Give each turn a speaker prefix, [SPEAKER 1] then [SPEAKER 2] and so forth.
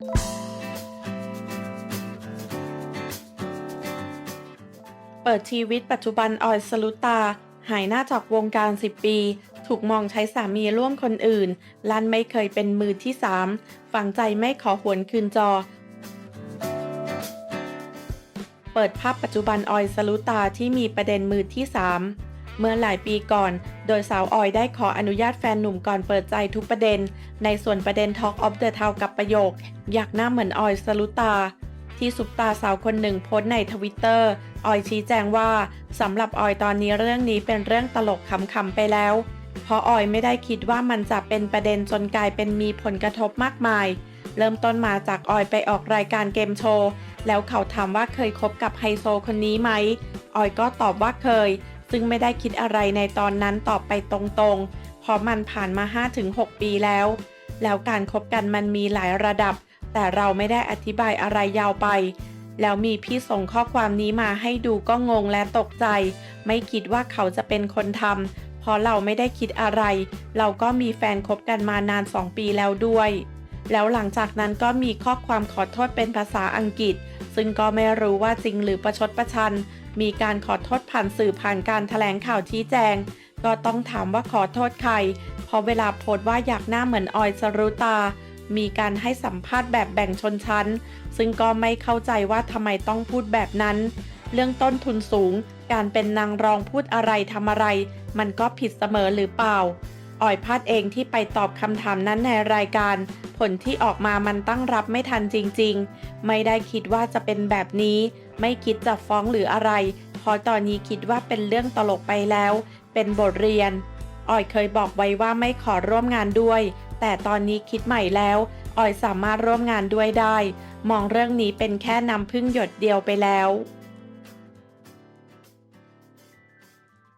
[SPEAKER 1] เปิดชีวิตปัจจุบันออยสลุตา หายหน้าจากวงการ 10 ปี ถูกมองใช้สามีร่วมคนอื่น ลันไม่เคยเป็นมือที่ 3 ฝังใจไม่ขอหวนคืนจอ เปิดภาพปัจจุบันออยสลุตาที่มีประเด็นมือที่ 3 เมื่อหลายปีก่อน โดยสาวออยได้ขออนุญาตแฟนหนุ่มก่อนเปิดใจทุกประเด็น ในส่วนประเด็น Talk of the Town กับประโยค อยากหน้าเหมือนออยสลุตา ที่ซุปตาสาวคนหนึ่งโพสในทวิตเตอร์ออยชี้แจงว่าสำหรับออยตอนนี้เรื่องนี้เป็นเรื่องตลกขำๆไปแล้ว เพราะออยไม่ได้คิดว่ามันจะเป็นประเด็นจนกลายเป็นมีผลกระทบมากมาย เริ่มต้นมาจากออยไปออกรายการเกมโชว์แล้วเขาถามว่าเคยคบกับไฮโซคนนี้ไหมออยก็ตอบว่าเคย ซึ่งไม่ได้คิดอะไรในตอนนั้นตอบไปตรงๆ เพราะมันผ่านมา 5-6 ปีแล้ว แล้วการคบกันมันมีหลายระดับ แต่เราไม่ได้อธิบายอะไรยาวไป แล้วมีพี่ส่งข้อความนี้มาให้ดูก็งงและตกใจ ไม่คิดว่าเขาจะเป็นคนทำเพราะเราไม่ได้คิดอะไร เราก็มีแฟนคบกันมานาน 2 ปีแล้วด้วย แล้วหลังจากนั้นก็มีข้อความขอโทษเป็นภาษาอังกฤษ ซึ่งก็ไม่รู้ว่าจริงหรือประชดประชัน มีการขอโทษผ่านสื่อผ่านการแถลงข่าวชี้แจง ก็ต้องถามว่าขอโทษใครเพราะเวลาโพสต์ว่าอยากหน้าเหมือนออยสรุตา มีการให้สัมภาษณ์แบบแบ่งชนชั้น ซึ่งก็ไม่เข้าใจว่าทำไมต้องพูดแบบนั้น เรื่องต้นทุนสูง การเป็นนางรองพูดอะไรทำอะไร มันก็ผิดเสมอหรือเปล่า อ่อยพลาดเองที่ไปตอบคำถามนั้นในรายการ ผลที่ออกมามันตั้งรับไม่ทันจริง ๆ ไม่ได้คิดว่าจะเป็นแบบนี้ ไม่คิดจะฟ้องหรืออะไรเพราะตอนนี้คิดว่าเป็นเรื่องตลกไปแล้ว เป็นบทเรียนออยเคยบอกไว้ว่าไม่ขอร่วมงานด้วย แต่ตอนนี้คิดใหม่แล้วออยสามารถร่วมงานด้วยได้ มองเรื่องนี้เป็นแค่น้ำพึ่งหยดเดียวไปแล้ว